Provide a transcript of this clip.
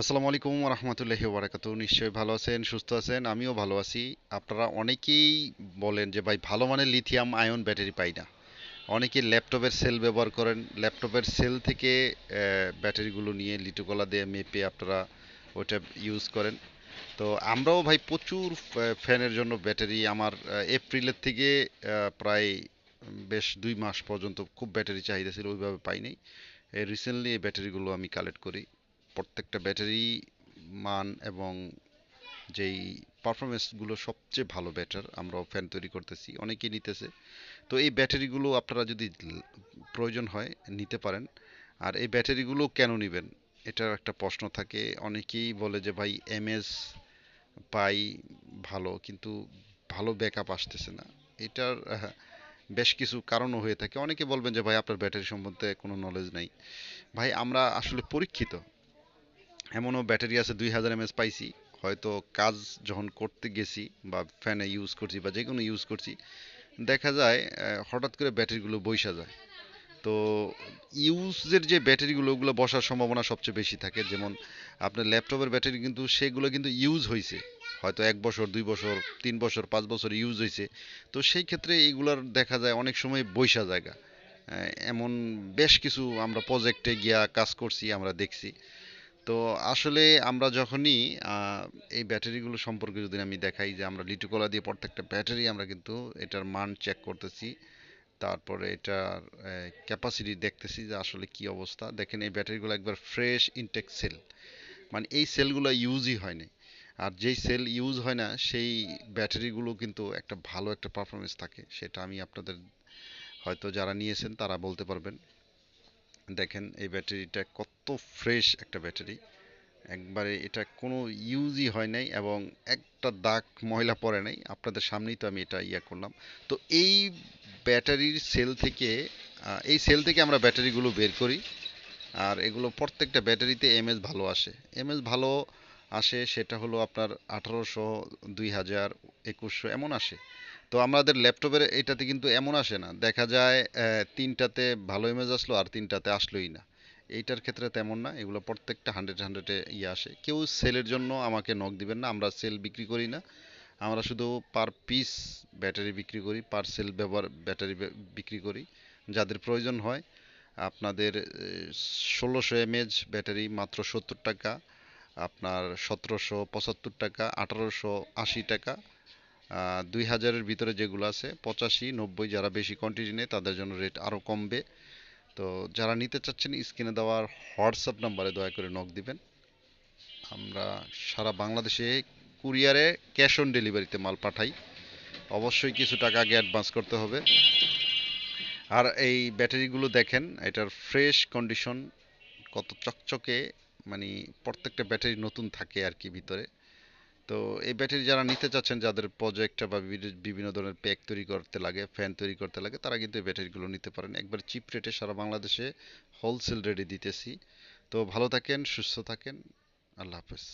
আসসালামু আলাইকুম রহমতুল্লাহি বারাকাতু নিশ্চয়ই ভালো আছেন, সুস্থ আছেন? আমিও ভালো আছি। আপনারা অনেকেই বলেন যে, ভাই, ভালো মানের লিথিয়াম আয়ন ব্যাটারি পাই না। অনেকে ল্যাপটপের সেল ব্যবহার করেন। ল্যাপটপের সেল থেকে ব্যাটারিগুলো নিয়ে লিটোকলা দিয়ে মেপে আপনারা ওটা ইউজ করেন। তো আমরাও ভাই প্রচুর ফ্যানের জন্য ব্যাটারি আমার এপ্রিলের থেকে প্রায় বেশ দুই মাস পর্যন্ত খুব ব্যাটারি চাহিদা ছিল, ওইভাবে পাইনি রিসেন্টলি এই ব্যাটারিগুলো আমি কালেক্ট করি। প্রত্যেকটা ব্যাটারি মান এবং যেই পারফরমেন্সগুলো সবচেয়ে ভালো ব্যাটার আমরাও ফ্যান তৈরি করতেছি, অনেকেই নিতেছে। তো এই ব্যাটারিগুলো আপনারা যদি প্রয়োজন হয় নিতে পারেন। আর এই ব্যাটারিগুলো কেন নেবেন? এটার একটা প্রশ্ন থাকে, অনেকেই বলে যে, ভাই এমএস পাই ভালো, কিন্তু ভালো ব্যাকআপ আসতেছে না। এটার বেশ কিছু কারণও হয়ে থাকে। অনেকে বলবেন যে, ভাই, আপনার ব্যাটারি সম্বন্ধে কোনো নলেজ নাই। ভাই, আমরা আসলে পরীক্ষিত। এমনও ব্যাটারি আছে দুই হাজার এমএস পাইছি। হয়তো কাজ যখন করতে গেছি বা ফ্যানে ইউজ করছি বা যে কোনো ইউজ করছি, দেখা যায় হঠাৎ করে ব্যাটারিগুলো বইসা যায়। তো ইউজের যে ব্যাটারিগুলো, ওগুলো বসার সম্ভাবনা সবচেয়ে বেশি থাকে। যেমন আপনার ল্যাপটপের ব্যাটারি কিন্তু, সেগুলো কিন্তু ইউজ হয়েছে হয়তো এক বছর, দুই বছর, তিন বছর, পাঁচ বছর ইউজ হয়েছে তো সেই ক্ষেত্রে এগুলার দেখা যায়, অনেক সময় বৈশা জায়গা। এমন বেশ কিছু আমরা প্রজেক্টে গিয়া কাজ করছি, আমরা দেখছি। তো আসলে আমরা যখনই এই ব্যাটারিগুলো সম্পর্কে যদি আমি দেখাই যে আমরা লিটুকলা দিয়ে প্রত্যেকটা ব্যাটারি আমরা কিন্তু এটার মান চেক করতেছি, তারপরে এটার ক্যাপাসিটি দেখতেছি যে আসলে কি অবস্থা। দেখেন এই ব্যাটারিগুলো একবার ফ্রেশ ইনটেক সেল মানে এই সেলগুলো ইউজই হয়নি। আর যেই সেল ইউজ হয় না, সেই ব্যাটারিগুলো কিন্তু একটা ভালো একটা পারফরমেন্স থাকে, সেটা আমি আপনাদের হয়তো যারা নিয়েছেন তারা বলতে পারবেন। দেখেন এই ব্যাটারিটা কত ফ্রেশ একটা ব্যাটারি। একবারে এটা কোনো ইউজই হয় নাই এবং একটা দাগ ময়লা পড়ে নাই। আপনাদের সামনেই তো আমি এটা ইয়া করলাম। তো এই ব্যাটারির সেল থেকে এই সেল থেকে আমরা ব্যাটারিগুলো বের করি। আর এগুলো প্রত্যেকটা ব্যাটারিতে এমএস ভালো আসে। এমএস ভালো আসে সেটা হলো আপনার আঠারোশো, দুই হাজার, একুশশো, এমন আসে। তো আমাদের ল্যাপটপের এটাতে কিন্তু এমন আসে না। দেখা যায় তিনটাতে ভালো ইমেজ আসলো আর তিনটাতে আসলোই না। এইটার ক্ষেত্রে তেমন না, এগুলো প্রত্যেকটা হান্ড্রেড হান্ড্রেডে ইয়ে আসে। কেউ সেলের জন্য আমাকে নক দিবেন না, আমরা সেল বিক্রি করি না। আমরা শুধু পার পিস ব্যাটারি বিক্রি করি পার সেল ব্যবহার ব্যাটারি বিক্রি করি। যাদের প্রয়োজন হয়, আপনাদের ষোলোশো এমএএইচ ব্যাটারি মাত্র সত্তর টাকা, আপনার সতেরোশো পঁচাত্তর টাকা, আঠারোশো আশি টাকা দুই হাজারের ভিতরে যেগুলো আছে, পঁচাশি, নব্বই, যারা বেশি কোয়ান্টিটি নেয়, তাদের জন্য রেট আরও কমবে। তো যারা নিতে চাচ্ছেন, স্ক্রিনে দেওয়ার হোয়াটসঅ্যাপ নাম্বারে দয়া করে নক দিবেন। আমরা সারা বাংলাদেশে কুরিয়ারে ক্যাশ অন ডেলিভারিতে মাল পাঠাই। অবশ্যই কিছু টাকা আগে অ্যাডভান্স করতে হবে। আর এই ব্যাটারিগুলো দেখেন, এটার ফ্রেশ কন্ডিশন কত চকচকে মানে প্রত্যেকটা ব্যাটারি নতুন থাকে আর কি ভিতরে। তো এই ব্যাটারি যারা নিতে চাচ্ছেন, যাদের প্রজেক্ট বা বিভিন্ন ধরনের প্যাক তৈরি করতে লাগে ফ্যান তৈরি করতে লাগে, তারা কিন্তু এই ব্যাটারিগুলো নিতে পারেন। একবার চিপ রেটে সারা বাংলাদেশে হোলসেল রেটে দিতেছি। তো ভালো থাকেন, সুস্থ থাকেন। আল্লাহ হাফেজ।